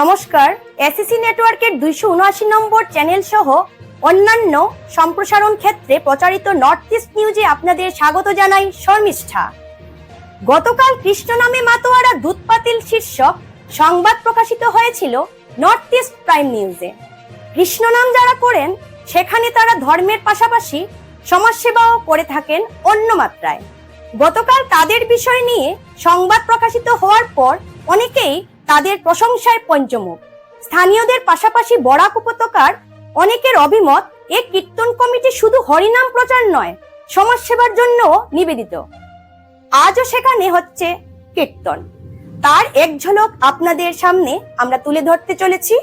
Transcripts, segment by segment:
নমস্কার এসিসি নেটওয়ার্কের দুইশো উনআশি নম্বর চ্যানেল সহ অন্যান্য সম্প্রসারণ ক্ষেত্রে প্রচারিত নর্থ ইস্ট নিউজে আপনাদের স্বাগত জানাই শর্মিষ্ঠা। গতকাল কৃষ্ণ নামে মাতোয়ারা দুধপাতিল শীর্ষক সংবাদ প্রকাশিত হয়েছিল নর্থ ইস্ট প্রাইম নিউজে কৃষ্ণ নাম যারা করেন, সেখানে তারা ধর্মের পাশাপাশি সমাজসেবাও করে থাকেন অন্য মাত্রায়। গতকাল তাদের বিষয় নিয়ে সংবাদ প্রকাশিত হওয়ার পর অনেকেই তাদের প্রশংসায় পঞ্চমুখ। স্থানীয়দের পাশাপাশি বরাক উপত্যকার অনেকের অভিমত, এ কীর্তন কমিটি শুধু হরিনাম প্রচার নয়, সমাজসেবার জন্য নিবেদিত। আজও সেখানে হচ্ছে কীর্তন। তার এক ঝলক আপনাদের সামনে আমরা তুলে ধরতে চলেছি।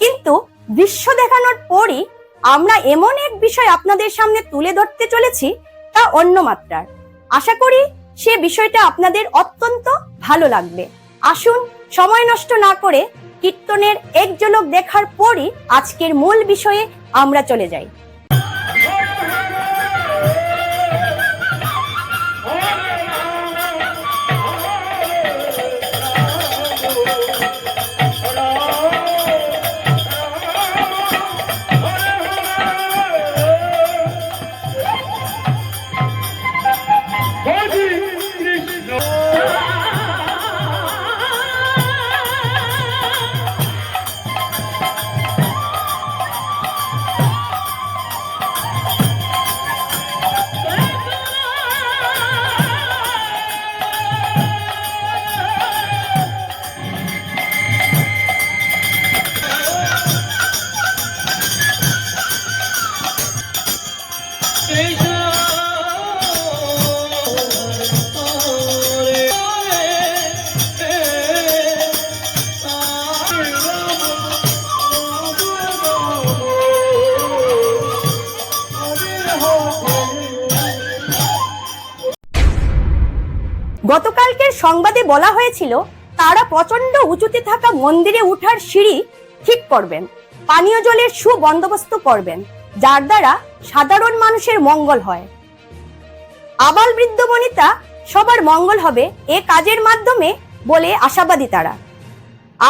কিন্তু দৃশ্য দেখানোর পরই আমরা এমন এক বিষয় আপনাদের সামনে তুলে ধরতে চলেছি, তা অন্য মাত্রার। আশা করি সে বিষয়টা আপনাদের অত্যন্ত ভালো লাগবে। আসুন সময় নষ্ট না করে কীর্তনের এক ঝলক দেখার পরই আজকের মূল বিষয়ে আমরা চলে যাই। সংবাদে বলা হয়েছিল, তারা প্রচণ্ড উঁচুতে থাকা মন্দিরে উঠার সিঁড়ি ঠিক করবেন, পানীয় জলের সুবন্দোবস্ত করবেন, যার দ্বারা সাধারণ মানুষের মঙ্গল হয়। আবাল বৃদ্ধ বনিতা, সবার মঙ্গল হবে এ কাজের মাধ্যমে বলে আশাবাদী তারা।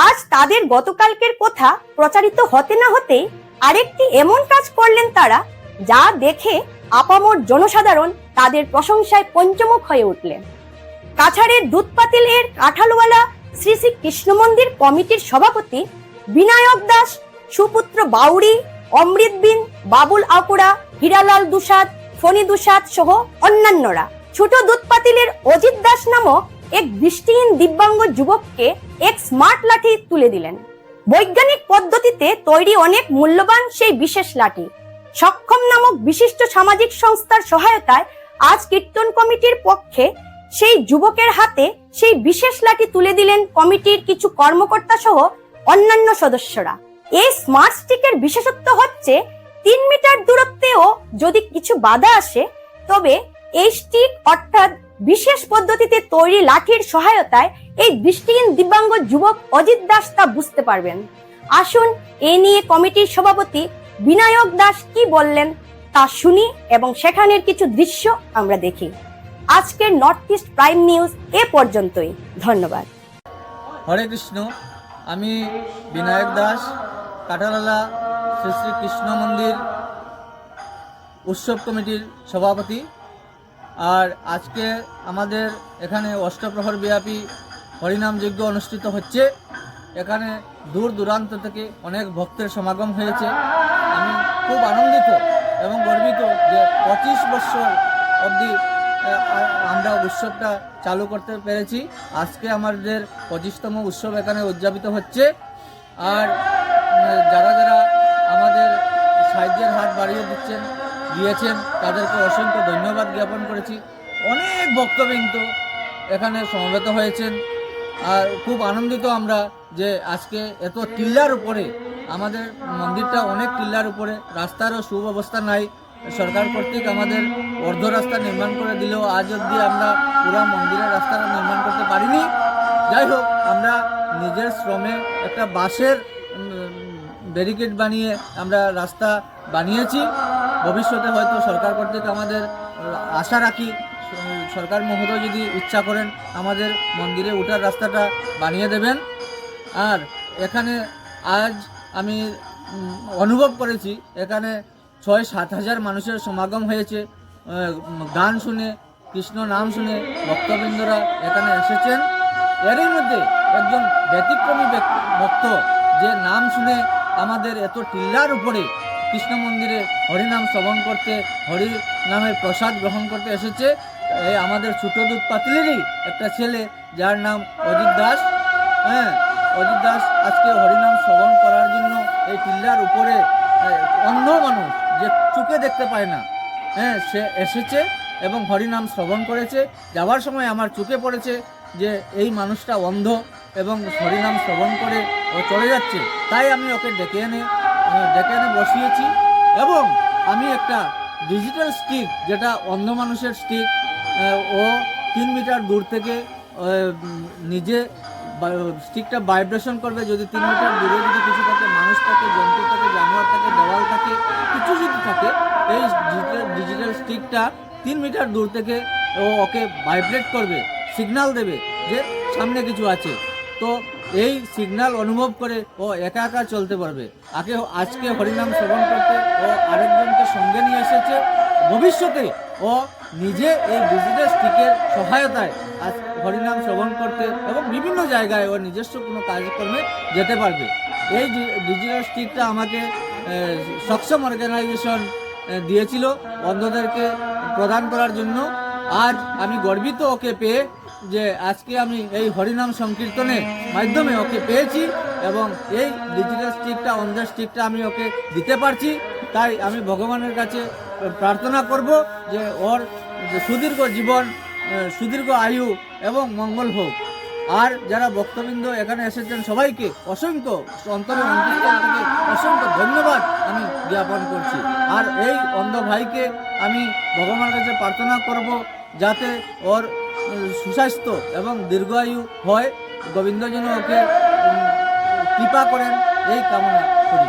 আজ তাদের গতকালকের কথা প্রচারিত হতে না হতেই আরেকটি এমন কাজ করলেন তারা, যা দেখে আপামর জনসাধারণ তাদের প্রশংসায় পঞ্চমুখ হয়ে উঠলেন। কাছাড়ের দুধপাতিলের কাঁঠালওয়ালা শ্রী শ্রী কৃষ্ণ মন্দির কমিটির সভাপতি বিনায়ক দাস, সুপুত্র বাউরি অমৃত বিন, বাবুল আকুড়া, হীরালাল দুসাদ, ফণি দুসাদ সহ অন্যান্যরা। ছোট দুধপাতিলের অজিত দাস নামক এক দৃষ্টিহীন দিব্যাঙ্গ যুবককে এক স্মার্ট লাঠি তুলে দিলেন। বৈজ্ঞানিক পদ্ধতিতে তৈরি অনেক মূল্যবান সেই বিশেষ লাঠি। সক্ষম নামক বিশিষ্ট সামাজিক সংস্থার সহায়তায় আজ কীর্তন কমিটির পক্ষে সেই যুবকের হাতে সেই বিশেষ লাঠি তুলে দিলেন কমিটির কিছু কর্মকর্তা সহ অন্যান্য সদস্যরা। এই স্মার্ট স্টিকের বিশেষত্ব হচ্ছে তিন মিটার দূরত্বেও যদি কিছু বাধা আসে, তবে এই স্টিক অর্থাৎ বিশেষ পদ্ধতিতে তৈরি লাঠির সহায়তায় এই দৃষ্টিহীন দিব্যাঙ্গ যুবক অজিত দাস তা বুঝতে পারবেন। আসুন এ নিয়ে কমিটির সভাপতি বিনায়ক দাস কি বললেন তা শুনি এবং সেখানের কিছু দৃশ্য আমরা দেখি। আজকের নর্থ ইস্ট প্রাইম নিউজ এ পর্যন্তই। ধন্যবাদ। হরে কৃষ্ণ, আমি বিনায়ক দাস কাটালালা শ্রী শ্রী কৃষ্ণ মন্দির উৎসব কমিটির সভাপতি। আর আজকে আমাদের এখানে অষ্টপ্রহর ব্যাপী হরিনাম যজ্ঞ অনুষ্ঠিত হচ্ছে। এখানে দূর দূরান্ত থেকে অনেক ভক্তের সমাগম হয়েছে। আমি খুব আনন্দিত এবং গর্বিত যে পঁচিশ বছর অবধি আমরা উৎসবটা চালু করতে পেরেছি। আজকে আমাদের পঁচিশতম উৎসব এখানে উদযাপিত হচ্ছে। আর যারা যারা আমাদের সাহায্যের হাত বাড়িয়ে দিচ্ছেন, দিয়েছেন, তাদেরকে অসংখ্য ধন্যবাদ জ্ঞাপন করেছি। অনেক ভক্তবৃন্দ এখানে সমবেত হয়েছেন। আর খুব আনন্দিত আমরা যে আজকে এত টিল্লার উপরে, আমাদের মন্দিরটা অনেক টিল্লার উপরে, রাস্তারও সুব্যবস্থা নাই। সরকার কর্তৃক আমাদের অর্ধ রাস্তা নির্মাণ করে দিলেও আজ অবধি আমরা পুরো মন্দিরের রাস্তাটা নির্মাণ করতে পারিনি। যাই হোক, আমরা নিজের শ্রমে একটা বাঁশের ব্যারিকেড বানিয়ে আমরা রাস্তা বানিয়েছি। ভবিষ্যতে হয়তো সরকার কর্তৃক আমাদের আশা রাখি, সরকার মহোদয় যদি ইচ্ছা করেন আমাদের মন্দিরে ওঠার রাস্তাটা বানিয়ে দেবেন। আর এখানে আজ আমি অনুভব করেছি, এখানে ছয় সাত হাজার মানুষের সমাগম হয়েছে। গান শুনে, কৃষ্ণ নাম শুনে ভক্তবৃন্দরা এখানে এসেছেন। এরই মধ্যে একজন ব্যতিক্রমী ভক্ত, যে নাম শুনে আমাদের এত টিল্লার উপরে কৃষ্ণ মন্দিরে হরিনাম শ্রবণ করতে হরি নামের প্রসাদ গ্রহণ করতে এসেছে। এই আমাদের ছোট দুধ পাতিলেরই একটা ছেলে, যার নাম অজিত দাস। হ্যাঁ অজিত দাস আজকে হরিনাম শ্রবণ করার জন্য এই টিল্লার উপরে অন্ধ মানুষ যে চোখে দেখতে পায় না। হ্যাঁ সে এসেছে এবং হরিনাম শ্রবণ করেছে। যাওয়ার সময় আমার চোখে পড়েছে যে এই মানুষটা অন্ধ এবং হরিনাম শ্রবণ করে ও চলে যাচ্ছে। তাই আমি ওকে ডেকে এনে ডেকে এনে বসিয়েছি এবং আমি একটা ডিজিটাল স্টিক যেটা অন্ধ মানুষের স্টিক ও তিন মিটার দূর থেকে নিজে স্টিকটা ভাইব্রেশন করবে, যদি তিন মিটার দূরে যদি কিছু থাকে, মানুষ থাকে, জন্তু থাকে, জানোয়ার থাকে, দেওয়াল থাকে, কিছু যদি থাকে, এই ডিজিটাল ডিজিটাল স্টিকটা তিন মিটার দূর থেকে ও ওকে ভাইব্রেট করবে সিগনাল দেবে যে সামনে কিছু আছে। তো এই সিগনাল অনুভব করে ও একা একা চলতে পারবে। আগে আজকে হরিনাম শ্রবণ করতে ও আরেকজনকে সঙ্গে নিয়ে এসেছে। ভবিষ্যতে ও নিজে এই ডিজিটাল স্টিকের সহায়তায় আজ হরিনাম শ্রবণ করতে এবং বিভিন্ন জায়গায় ও নিজস্ব কোনো কাজকর্মে যেতে পারবে। এই ডিজিটাল স্টিকটা আমাকে সক্ষম অর্গানাইজেশন দিয়েছিল অন্ধদেরকে প্রদান করার জন্য। আজ আমি গর্বিত ওকে পেয়ে যে আজকে আমি এই হরিনাম সংকীর্তনের মাধ্যমে ওকে পেয়েছি এবং এই ডিজিটাল স্টিকটা অন্ধের স্টিকটা আমি ওকে দিতে পারছি। তাই আমি ভগবানের কাছে প্রার্থনা করব যে ওর সুদীর্ঘ জীবন সুদীর্ঘ আয়ু এবং মঙ্গল হোক আর যারা ভক্তবৃন্দ এখানে এসেছেন, সবাইকে অসংখ্য অন্তরের অন্তঃস্থল থেকে অসংখ্য ধন্যবাদ আমি জ্ঞাপন করছি। আর এই অন্ধ ভাইকে আমি ভগবানের কাছে প্রার্থনা করব যাতে ওর সুস্বাস্থ্য এবং দীর্ঘায়ু হয়। গোবিন্দ যেন ওকে কৃপা করেন, এই কামনা করি।